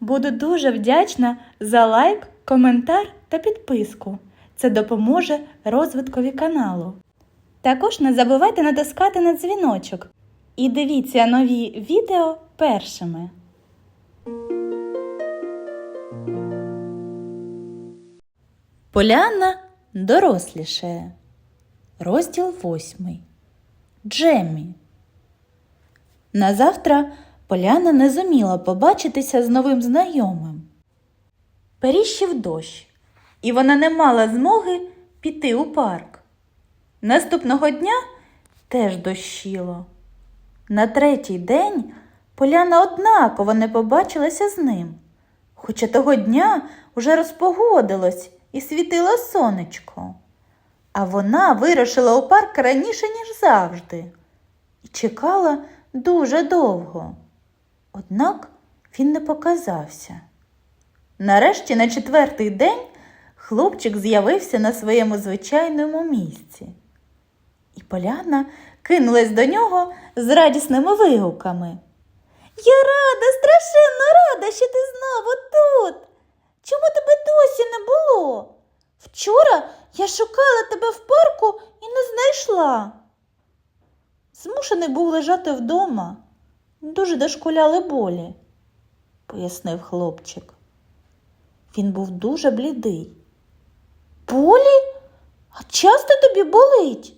Буду дуже вдячна за лайк, коментар та підписку. Це допоможе розвиткові каналу. Також не забувайте натискати на дзвіночок і дивіться нові відео першими. Полянна дорослішає. Розділ восьмий. Джеммі. Назавтра Поляна не зуміла побачитися з новим знайомим. Періщив дощ, і вона не мала змоги піти у парк. Наступного дня теж дощило. На третій день Поляна однаково не побачилася з ним, хоча того дня уже розпогодилось і світило сонечко. А вона вирушила у парк раніше, ніж завжди, і чекала дуже довго. Однак він не показався. Нарешті, на четвертий день, хлопчик з'явився на своєму звичайному місці. І Поляна кинулась до нього з радісними вигуками. Я рада, страшенно рада, що ти знову тут. Чому тебе досі не було? Вчора я шукала тебе в парку і не знайшла. Змушений був лежати вдома. Дуже дошкуляли болі, пояснив хлопчик. Він був дуже блідий. Болі? А часто тобі болить?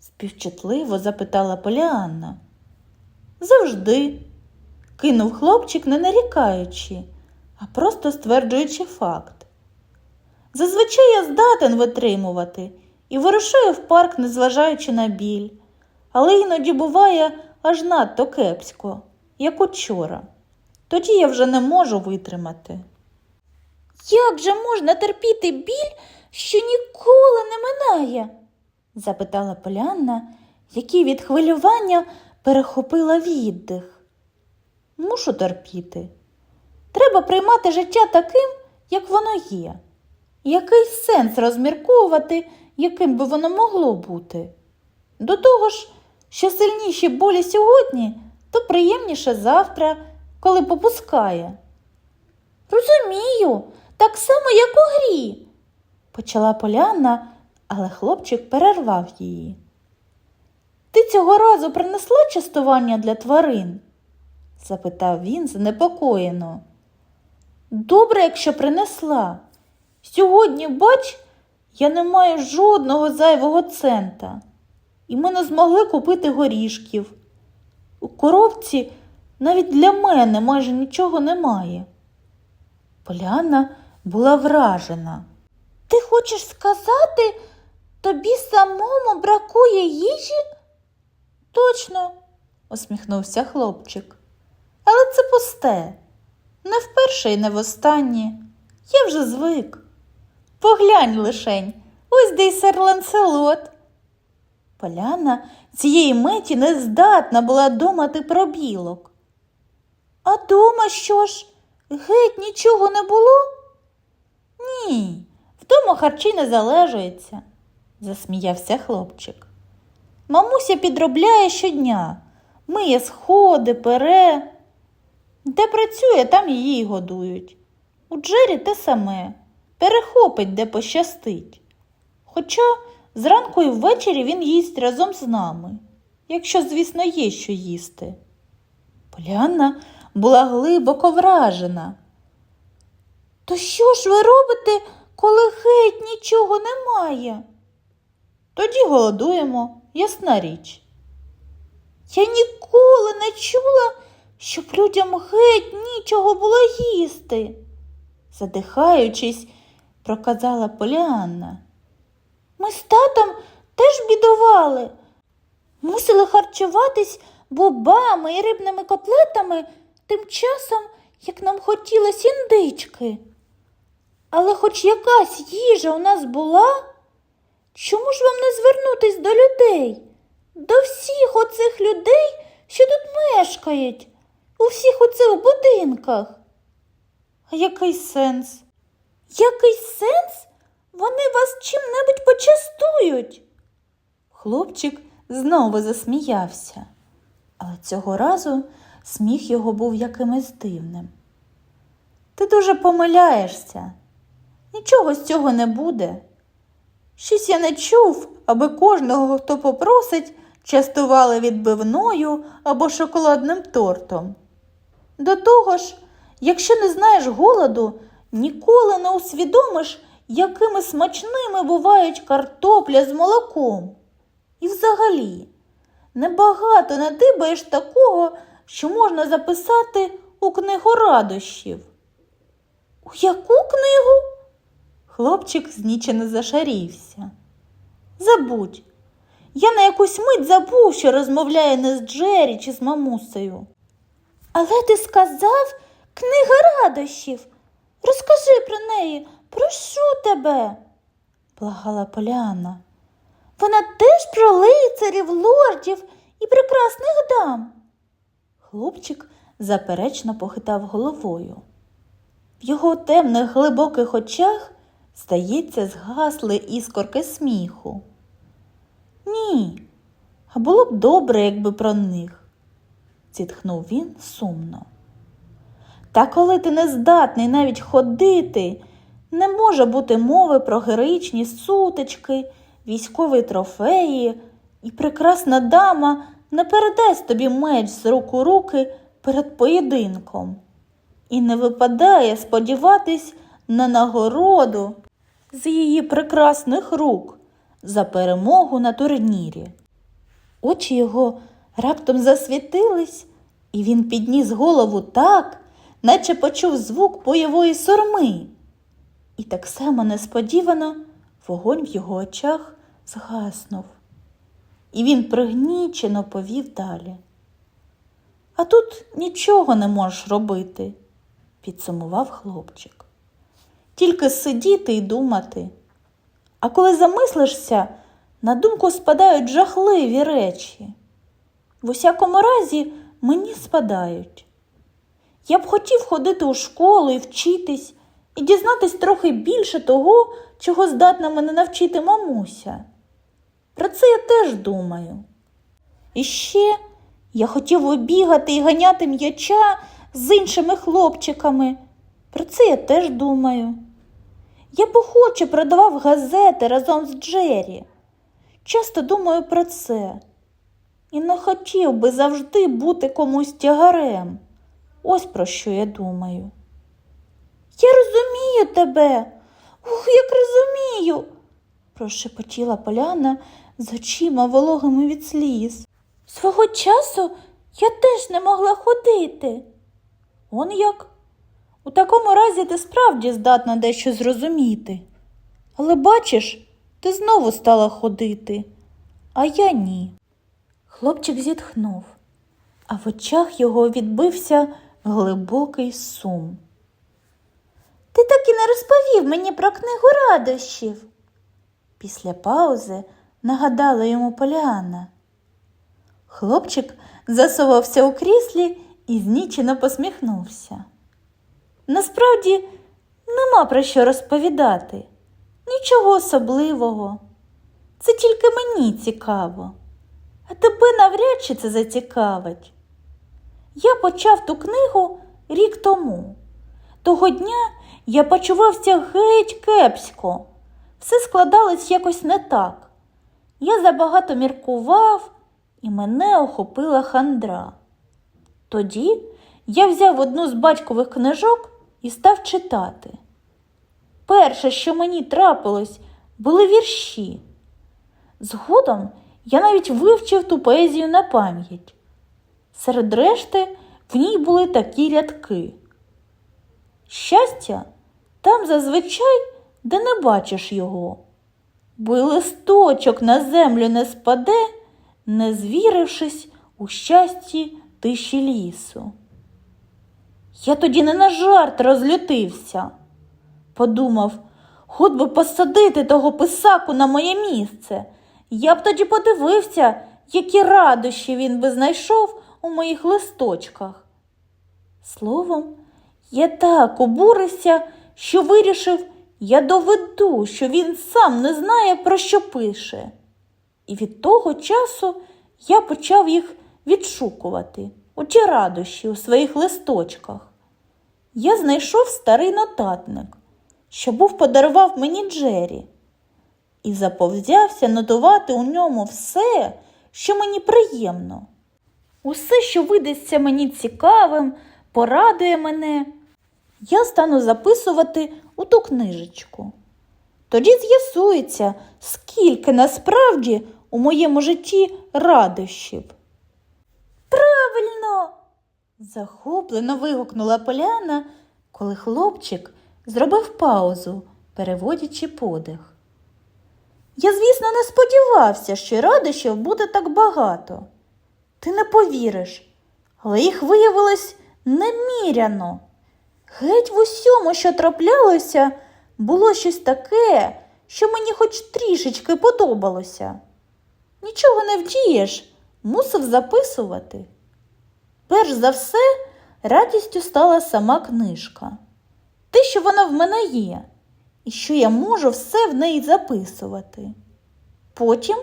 співчутливо запитала Поліанна. Завжди, кинув хлопчик, не нарікаючи, а просто стверджуючи факт. Зазвичай я здатен витримувати і вирушаю в парк, незважаючи на біль, але іноді буває аж надто кепсько, як учора. Тоді я вже не можу витримати. Як же можна терпіти біль, що ніколи не минає? запитала Полянна, який від хвилювання перехопила віддих. Мушу терпіти. Треба приймати життя таким, як воно є. Який сенс розмірковувати, яким би воно могло бути? До того ж, що сильніші болі сьогодні, то приємніше завтра, коли попускає. Розумію, так само, як у грі, почала Полянна, але хлопчик перервав її. Ти цього разу принесла частування для тварин? запитав він занепокоєно. Добре, якщо принесла. Сьогодні, бач, я не маю жодного зайвого цента, і ми не змогли купити горішків. У коробці навіть для мене майже нічого немає. Поляна була вражена. Ти хочеш сказати, тобі самому бракує їжі? Точно, усміхнувся хлопчик. Але це пусте. Не вперше і не востаннє. Я вже звик. Поглянь лишень, ось де й сер Ланселот. Поляна цієї миті не здатна була думати про білок. А дома що ж? Геть нічого не було? Ні, вдома харчі не залежується, засміявся хлопчик. Мамуся підробляє щодня, миє сходи, пере. Де працює, там її годують. У Джері те саме, перехопить, де пощастить. Хоча зранку і ввечері він їсть разом з нами, якщо, звісно, є що їсти. Поліанна була глибоко вражена. То що ж ви робите, коли геть нічого немає? Тоді голодуємо, ясна річ. Я ніколи не чула, щоб людям геть нічого було їсти, задихаючись, проказала Поліанна. Ми з татом теж бідували, мусили харчуватись бобами і рибними котлетами тим часом, як нам хотілося індички. Але хоч якась їжа у нас була, чому ж вам не звернутись до людей, до всіх оцих людей, що тут мешкають, у всіх оцих будинках? А який сенс? Який сенс? Вони вас чим-небудь почастують. Хлопчик знову засміявся, але цього разу сміх його був якимось дивним. Ти дуже помиляєшся. Нічого з цього не буде. Щось я не чув, аби кожного, хто попросить, частували відбивною або шоколадним тортом. До того ж, якщо не знаєш голоду, ніколи не усвідомиш, якими смачними бувають картопля з молоком. І взагалі, небагато надибаєш такого, що можна записати у книгу радощів. У яку книгу? Хлопчик знічено зашарівся. Забудь. Я на якусь мить забув, що розмовляє не з Джері чи з мамусею. Але ти сказав книга радощів. Розкажи про неї, прошу тебе, благала Поляна. Вона теж про лицарів, лордів і прекрасних дам. Хлопчик заперечно похитав головою. В його темних глибоких очах, здається, згасли іскорки сміху. Ні, а було б добре, якби про них, зітхнув він сумно. Та коли ти не здатний навіть ходити, не може бути мови про героїчні сутички, військові трофеї, і прекрасна дама не передасть тобі меч з рук у руки перед поєдинком. І не випадає сподіватись на нагороду з її прекрасних рук за перемогу на турнірі. Очі його раптом засвітились, і він підніс голову так, наче почув звук бойової сорми. І так само несподівано вогонь в його очах згаснув. І він пригнічено повів далі. А тут нічого не можеш робити, підсумував хлопчик. Тільки сидіти і думати. А коли замислишся, на думку спадають жахливі речі. В усякому разі мені спадають. Я б хотів ходити у школу і вчитись, і дізнатись трохи більше того, чого здатна мене навчити мамуся. Про це я теж думаю. І ще я хотів би бігати і ганяти м'яча з іншими хлопчиками. Про це я теж думаю. Я б охоче продавав газети разом з Джері. Часто думаю про це. І не хотів би завжди бути комусь тягарем. Ось про що я думаю. Я розумію тебе. Ух, як розумію, прошепотіла Поляна з очима вологими від сліз. Свого часу я теж не могла ходити. Он як? У такому разі ти справді здатна дещо зрозуміти. Але бачиш, ти знову стала ходити, а я ні. Хлопчик зітхнув, а в очах його відбився глибокий сум. Ти так і не розповів мені про книгу радощів. Після паузи нагадала йому Поліанна. Хлопчик засувався у кріслі і знічено посміхнувся. Насправді нема про що розповідати, нічого особливого. Це тільки мені цікаво, а тебе навряд чи це зацікавить. Я почав ту книгу рік тому. Того дня я почувався геть кепсько. Все складалось якось не так. Я забагато міркував, і мене охопила хандра. Тоді я взяв одну з батькових книжок і став читати. Перше, що мені трапилось, були вірші. Згодом я навіть вивчив ту поезію на пам'ять. Серед решти в ній були такі рядки. Щастя, там зазвичай, де не бачиш його, бо й листочок на землю не спаде, не звірившись у щасті тиші лісу. Я тоді не на жарт розлютився. Подумав, хоч би посадити того писаку на моє місце. Я б тоді подивився, які радощі він би знайшов у моїх листочках. Словом, я так обурився, що вирішив, я доведу, що він сам не знає, про що пише. І від того часу я почав їх відшукувати, оті радощі у своїх листочках. я знайшов старий нотатник, що був подарував мені Джері, і заповзявся нотувати у ньому все, що мені приємно. Усе, що видасться мені цікавим, порадує мене, я стану записувати у ту книжечку. Тоді з'ясується, скільки насправді у моєму житті радощів. Правильно. захоплено вигукнула Поляна, коли хлопчик зробив паузу, переводячи подих. Я, звісно, не сподівався, що радощів буде так багато. Ти не повіриш, але їх виявилось неміряно. Геть в усьому, що траплялося, було щось таке, що мені хоч трішечки подобалося. Нічого не вдієш, мусив записувати. Перш за все, радістю стала сама книжка. Те, що вона в мене є, і що я можу все в неї записувати. Потім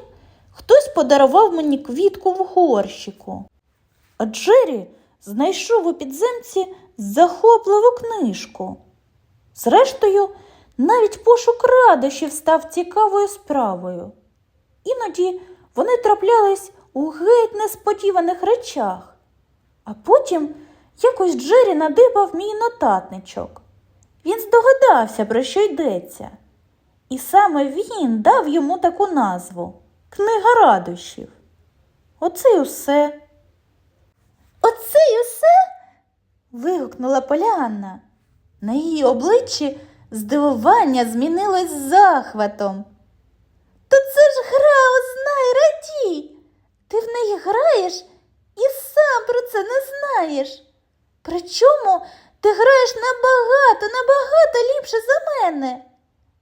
хтось подарував мені квітку в горщику, а Джері знайшов у підземці захопливу книжку. Зрештою, навіть пошук радощів став цікавою справою. Іноді вони траплялись у геть несподіваних речах, а потім якось Джері надибав мій нотатничок. Він здогадався, про що йдеться, і саме він дав йому таку назву Книга радощів. Оце й усе. Оце й усе. вигукнула Полянна. На її обличчі здивування змінилось захватом. То це ж гра «Узнай, радій. Ти в неї граєш і сам про це не знаєш. Причому ти граєш набагато, набагато ліпше за мене.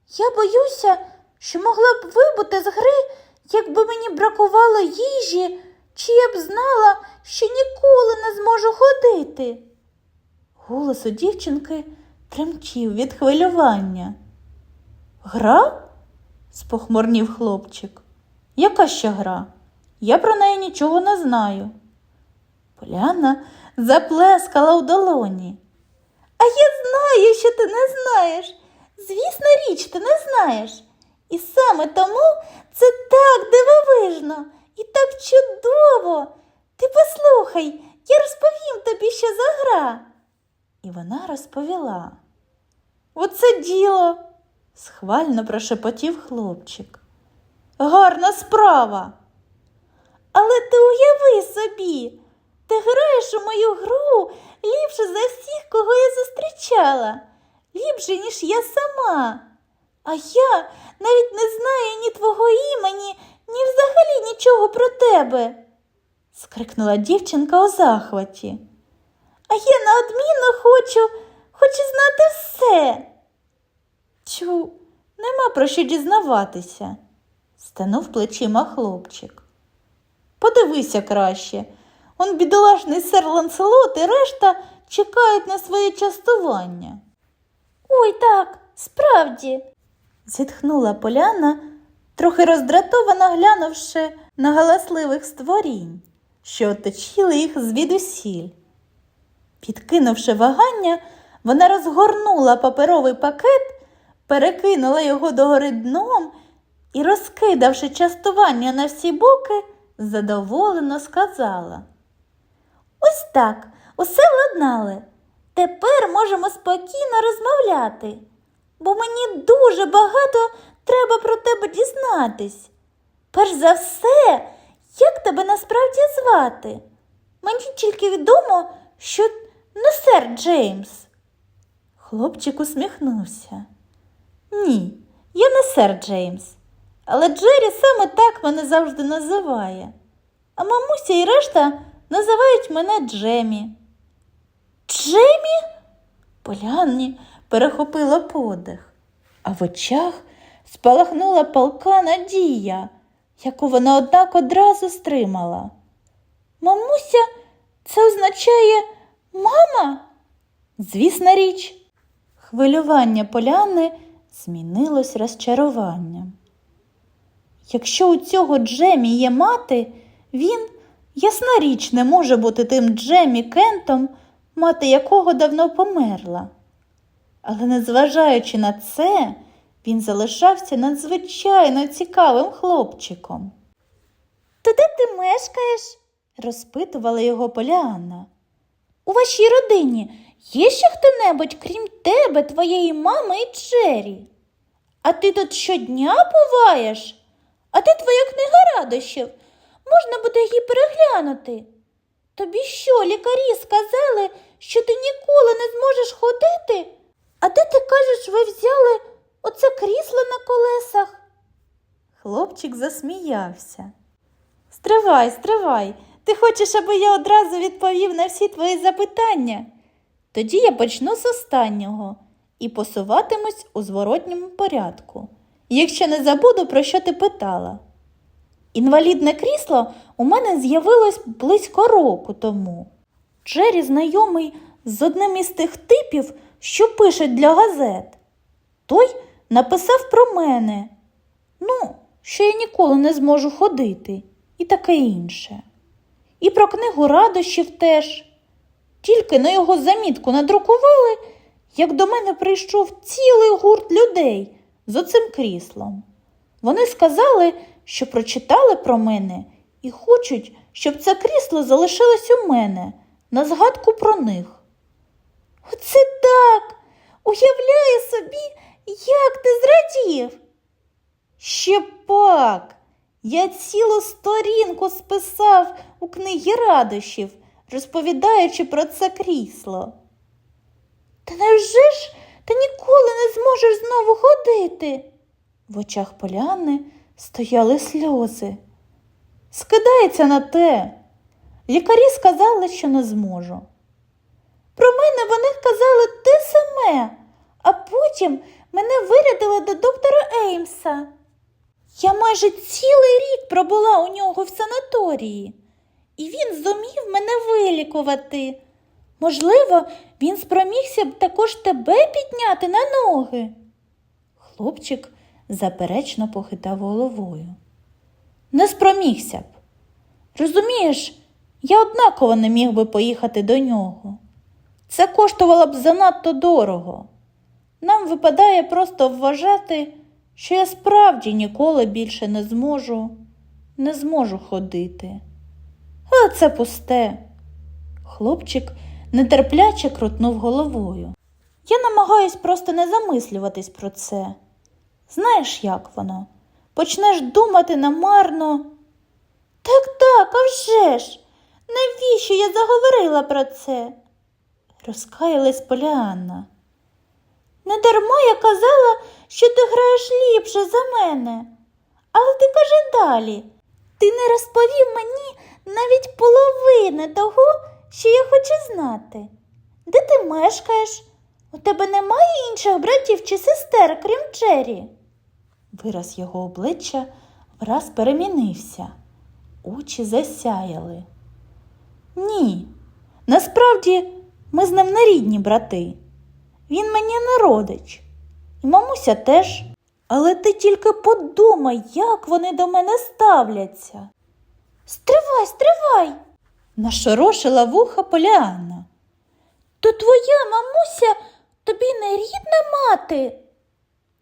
Я боюся, що могла б вибути з гри, якби мені бракувало їжі, чи я б знала, що ніколи не зможу ходити. Голос у дівчинки тремтів від хвилювання. Гра? спохмурнів хлопчик. Яка ще гра? Я про неї нічого не знаю. Поляна заплескала у долоні. А я знаю, що ти не знаєш. Звісна річ, ти не знаєш. І саме тому це так дивовижно і так чудово. Ти послухай, я розповім тобі, що за гра. І вона розповіла. Оце діло, схвально прошепотів хлопчик. Гарна справа. Але ти уяви собі, ти граєш у мою гру ліпше за всіх, кого я зустрічала, ліпше, ніж я сама. А я навіть не знаю ні твого імені, ні взагалі нічого про тебе. скрикнула дівчинка у захваті. А я неодмінно хочу, хочу знати все. Тю, нема про що дізнаватися, станув плечима хлопчик. Подивися краще. Он бідолашний сер Ланселот і решта чекають на своє частування. Ой так, справді, зітхнула Поляна, трохи роздратовано глянувши на галасливих створінь, що оточили їх звідусіль. Підкинувши вагання, вона розгорнула паперовий пакет, перекинула його догори дном і, розкидавши частування на всі боки, задоволено сказала. Ось так, усе владнали. Тепер можемо спокійно розмовляти, бо мені дуже багато треба про тебе дізнатись. Перш за все, як тебе насправді звати? Мені тільки відомо, що не сер Джеймс. Хлопчик усміхнувся. Ні, я не сер Джеймс, але Джері саме так мене завжди називає. А мамуся і решта називають мене Джемі. Джемі? Полянні перехопила подих, а в очах спалахнула палка надія, яку вона однак одразу стримала. Мамуся, це означає мама? Звісна річ. Хвилювання поляни змінилось розчаруванням. Якщо у цього Джемі є мати, він, ясна річ, не може бути тим Джемі Кентом, мати якого давно померла. Але, незважаючи на це, він залишався надзвичайно цікавим хлопчиком. То де ти мешкаєш? розпитувала його Поліанна. У вашій родині є ще хто-небудь, крім тебе, твоєї мами і Джері? А ти тут щодня буваєш? А де твоя книга радощів? Можна буде її переглянути. Тобі що, лікарі сказали, що ти ніколи не зможеш ходити? А де ти кажеш, ви взяли оце крісло на колесах? Хлопчик засміявся. Стривай, стривай. Ти хочеш, аби я одразу відповів на всі твої запитання? Тоді я почну з останнього і посуватимусь у зворотньому порядку, якщо не забуду, про що ти питала. Інвалідне крісло у мене з'явилось близько року тому. Джері знайомий з одним із тих типів, що пишуть для газет. Той написав про мене. Ну, що я ніколи не зможу ходити, і таке інше. І про книгу радощів теж. Тільки на його замітку надрукували, як до мене прийшов цілий гурт людей з оцим кріслом. Вони сказали, що прочитали про мене і хочуть, щоб це крісло залишилось у мене на згадку про них. Оце так. Уявляю собі, як ти зрадів. Ще пак. Я цілу сторінку списав у книгі радощів, розповідаючи про це крісло. Та невже ж ти ніколи не зможеш знову ходити? В очах Поляни стояли сльози. Скидається на те. Лікарі сказали, що не зможу. Про мене вони казали те саме, а потім мене вирядили до доктора Еймса. Я майже цілий рік пробула у нього в санаторії, і він зумів мене вилікувати. Можливо, він спромігся б також тебе підняти на ноги. Хлопчик заперечно похитав головою. Не спромігся б. Розумієш, я однаково не міг би поїхати до нього. Це коштувало б занадто дорого. Нам випадає просто вважати, що я справді ніколи більше не зможу, не зможу ходити. Але це пусте. Хлопчик нетерпляче крутнув головою. Я намагаюсь просто не замислюватись про це. Знаєш, як воно? Почнеш думати намарно. Так, так, а вже ж! Навіщо я заговорила про це? Розкаялась Поліанна. Не дарма я казала, що ти граєш ліпше за мене. Але ти кажи далі. Ти не розповів мені навіть половини того, що я хочу знати. Де ти мешкаєш? У тебе немає інших братів чи сестер, крім Джері? Вираз його обличчя враз перемінився, очі засяяли. Ні, насправді ми з ним не рідні брати. Він мені не родич, і мамуся теж. Але ти тільки подумай, як вони до мене ставляться. Стривай, стривай, нашорошила вуха Поліанна. То твоя мамуся тобі не рідна мати?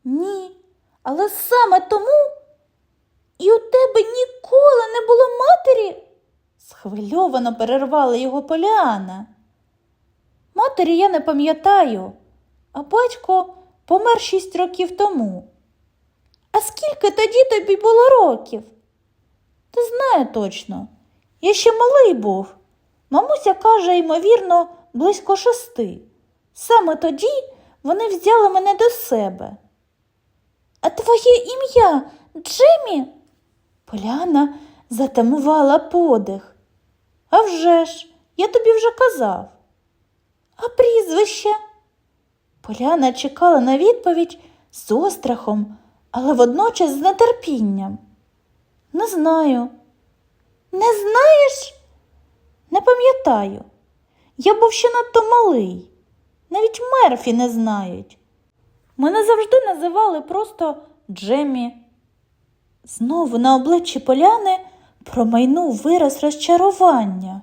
Ні, але саме тому і у тебе ніколи не було матері? схвильовано перервала його Поліана. Матері я не пам'ятаю, а батько помер шість років тому. А скільки тоді тобі було років? Та знаю точно. Я ще малий був. Мамуся каже, ймовірно, близько шести. Саме тоді вони взяли мене до себе. А твоє ім'я Джиммі? Поляна затамувала подих. А вже ж, я тобі вже казав. А прізвище? Поляна чекала на відповідь з острахом, але водночас з нетерпінням. Не знаю. Не знаєш? Не пам'ятаю. Я був ще надто малий. Навіть мерфі не знають. Мене завжди називали просто Джемі. Знову на обличчі поляни промайнув вираз розчарування.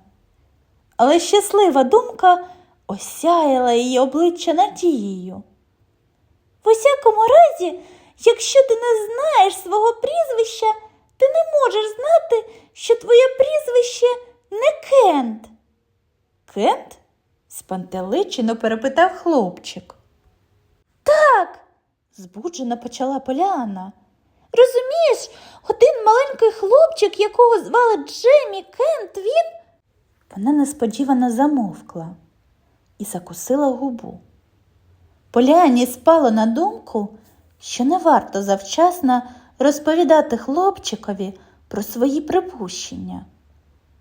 Але щаслива думка осяяла її обличчя надією. В усякому разі, якщо ти не знаєш свого прізвища, ти не можеш знати, що твоє прізвище не Кент. Кент? спантеличено перепитав хлопчик. Так, збуджено почала Поляна. Розумієш, один маленький хлопчик, якого звали Джемі Кент, він. Вона несподівано замовкла і закусила губу. Поляні спало на думку, що не варто завчасно розповідати хлопчикові про свої припущення.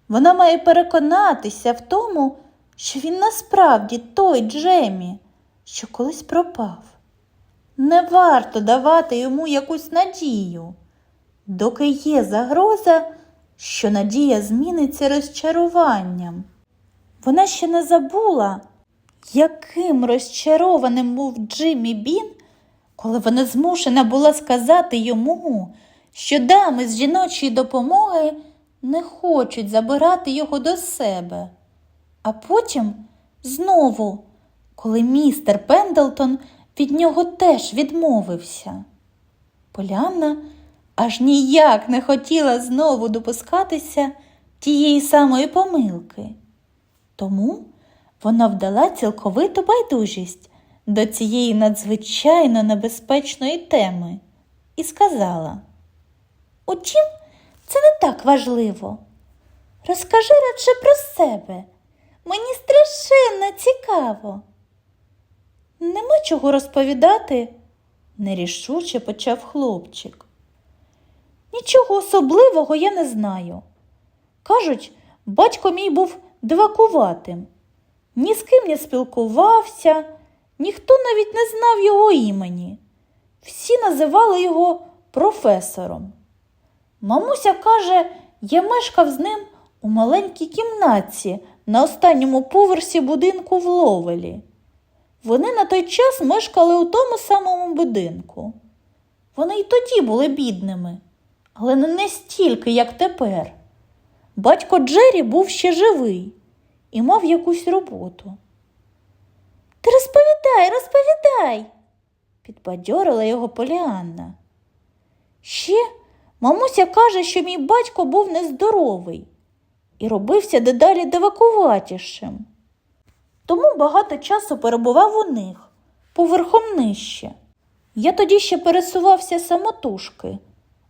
Вона має переконатися в тому, що він насправді той Джемі, що колись пропав. Не варто давати йому якусь надію, доки є загроза, що надія зміниться розчаруванням. Вона ще не забула, яким розчарованим був Джиммі Бін, коли вона змушена була сказати йому, що дами з жіночої допомоги не хочуть забирати його до себе. А потім знову, коли містер Пендлтон від нього теж відмовився. Полянна аж ніяк не хотіла знову допускатися тієї самої помилки. Тому вона вдала цілковиту байдужість до цієї надзвичайно небезпечної теми і сказала: Утім, це не так важливо. Розкажи радше про себе. Мені страшенно цікаво. Нема чого розповідати, нерішуче почав хлопчик. Нічого особливого я не знаю. Кажуть, батько мій був дивакуватим, ні з ким не спілкувався, ніхто навіть не знав його імені. Всі називали його професором. Мамуся каже, я мешкав з ним у маленькій кімнатці на останньому поверсі будинку в Ловелі. Вони на той час мешкали у тому самому будинку. Вони й тоді були бідними, але не настільки, як тепер. Батько Джері був ще живий і мав якусь роботу. Ти розповідай, розповідай, підбадьорила його Поліанна. Ще мамуся каже, що мій батько був нездоровий і робився дедалі дивакуватішим. Тому багато часу перебував у них, поверхом нижче. Я тоді ще пересувався самотужки,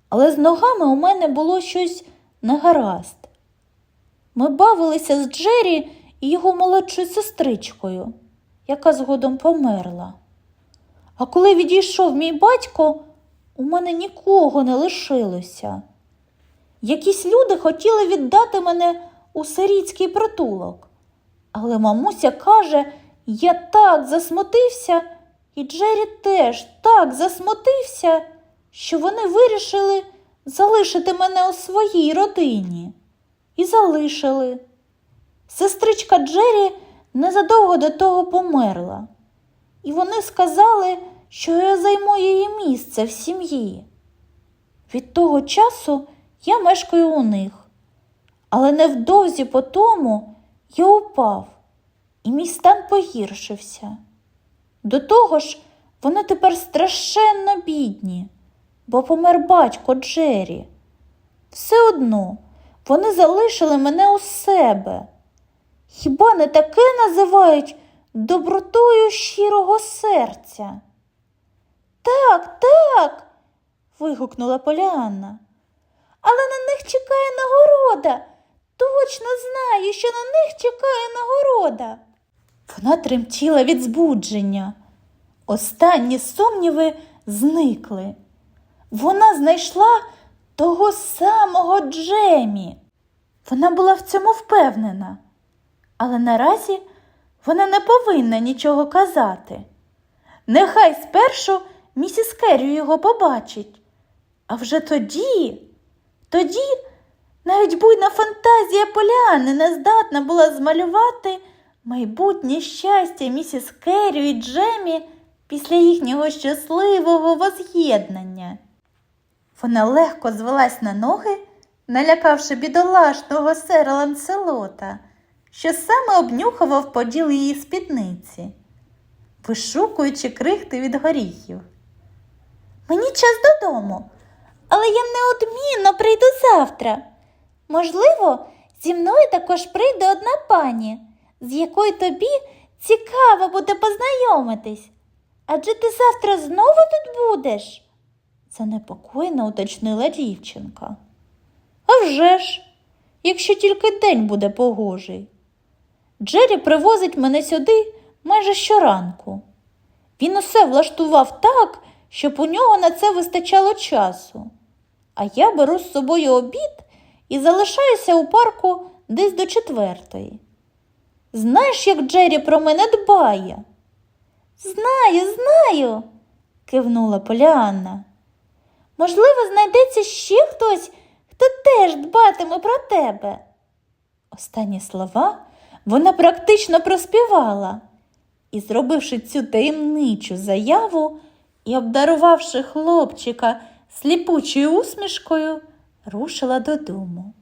але з ногами у мене було щось негаразд. Ми бавилися з Джері і його молодшою сестричкою, яка згодом померла. А коли відійшов мій батько, у мене нікого не лишилося. Якісь люди хотіли віддати мене у сирітський притулок. Але мамуся каже, я так засмутився, і Джері теж так засмутився, що вони вирішили залишити мене у своїй родині. І залишили. Сестричка Джері незадовго до того померла, і вони сказали, що я займу її місце в сім'ї. Від того часу я мешкаю у них, але невдовзі по тому я упав, і мій стан погіршився. До того ж, вони тепер страшенно бідні, бо помер батько Джері. Все одно вони залишили мене у себе. Хіба не таке називають добротою щирого серця? Так, так. вигукнула Поліанна. Але на них чекає нагорода. Точно знаю, що на них чекає нагорода. Вона тремтіла від збудження. Останні сумніви зникли. Вона знайшла того самого Джемі. Вона була в цьому впевнена, але наразі вона не повинна нічого казати. Нехай спершу місіс Керрі його побачить, а вже тоді, тоді навіть буйна фантазія Поліани не здатна була змалювати майбутнє щастя місіс Керрі і Джемі після їхнього щасливого воз'єднання. Вона легко звелась на ноги, налякавши бідолашного сера Ланселота, що саме обнюхував поділ її спідниці, вишукуючи крихти від горіхів. Мені час додому, але я неодмінно прийду завтра. Можливо, зі мною також прийде одна пані, з якою тобі цікаво буде познайомитись. Адже ти завтра знову тут будеш? Занепокоєно уточнила дівчинка. «А вже ж, якщо тільки день буде погожий. Джері привозить мене сюди майже щоранку. Він усе влаштував так, щоб у нього на це вистачало часу. А я беру з собою обід і залишаюся у парку десь до четвертої. Знаєш, як Джері про мене дбає? Знаю, знаю, кивнула Поліанна. Можливо, знайдеться ще хтось, хто теж дбатиме про тебе. Останні слова вона практично проспівала і, зробивши цю таємничу заяву і обдарувавши хлопчика сліпучою усмішкою, рушила додому.